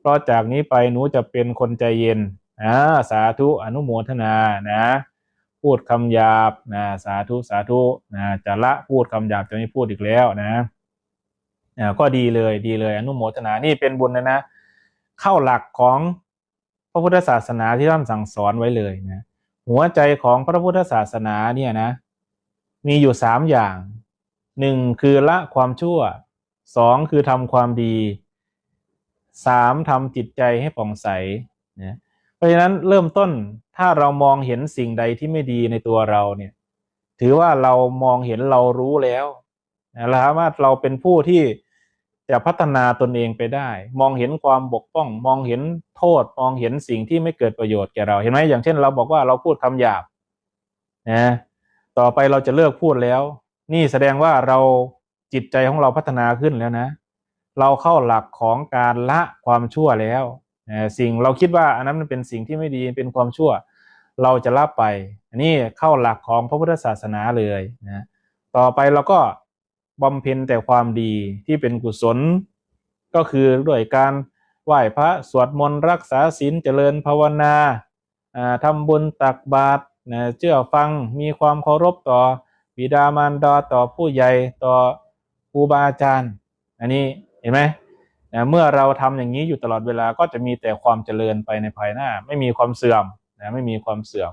เพราะจากนี้ไปหนูจะเป็นคนใจเย็นอ่าสาธุอนุโมทนานะ พูดคำหยาบนะสาธุสาธุนะจะละพูดคำหยาบจะไม่พูดอีกแล้วนะอ่าก็ดีเลยดีเลยอนุโมทนานี่เป็นบุญนะนะ เข้าหลักของพระพุทธศาสนาที่ท่านสั่งสอนไว้เลยนะหัวใจของพระพุทธศาสนาเนี่ยนะ มีอยู่สามอย่างหนึ่งคือละความชั่วสองคือทำความดี สามทำจิตใจให้ผ่องใสนะเพราะฉะนั้นเริ่มต้นถ้าเรามองเห็นสิ่งใดที่ไม่ดีในตัวเราเนี่ยถือว่าเรามองเห็นเรารู้แล้วนะเราสามารถเราเป็นผู้ที่จะพัฒนาตนเองไปได้ มองเห็นความบกพร่อง มองเห็นโทษ มองเห็นสิ่งที่ไม่เกิดประโยชน์แก่เราเห็นไหมอย่างเช่น เราบอกว่าเราพูดคำหยาบนะต่อไปเราจะเลิกพูดแล้ว นี่แสดงว่าเราจิตใจของเราพัฒนาขึ้นแล้วนะ เราเข้าหลักของการละความชั่วแล้วสิ่งเราคิดว่าอันนั้นมันเป็นสิ่งที่ไม่ดีเป็นความชั่ว เราจะละไป อันนี้เข้าหลักของพระพุทธศาสนาเลยนะต่อไปเราก็บำเพ็ญแต่ความดีที่เป็นกุศล ก็คือด้วยการไหว้พระสวดมนต์รักษาศีลเจริญภาวนาทำบุญตักบาตรเชื่อฟังมีความเคารพต่อบิดามารดาต่อผู้ใหญ่ต่อครูบาอาจารย์ อันนี้ เห็นไหมนะเมื่อเราทำอย่างนี้อยู่ตลอดเวลาก็จะมีแต่ความเจริญไปในภายหน้า ไม่มีความเสื่อมนะไม่มีความเสื่อม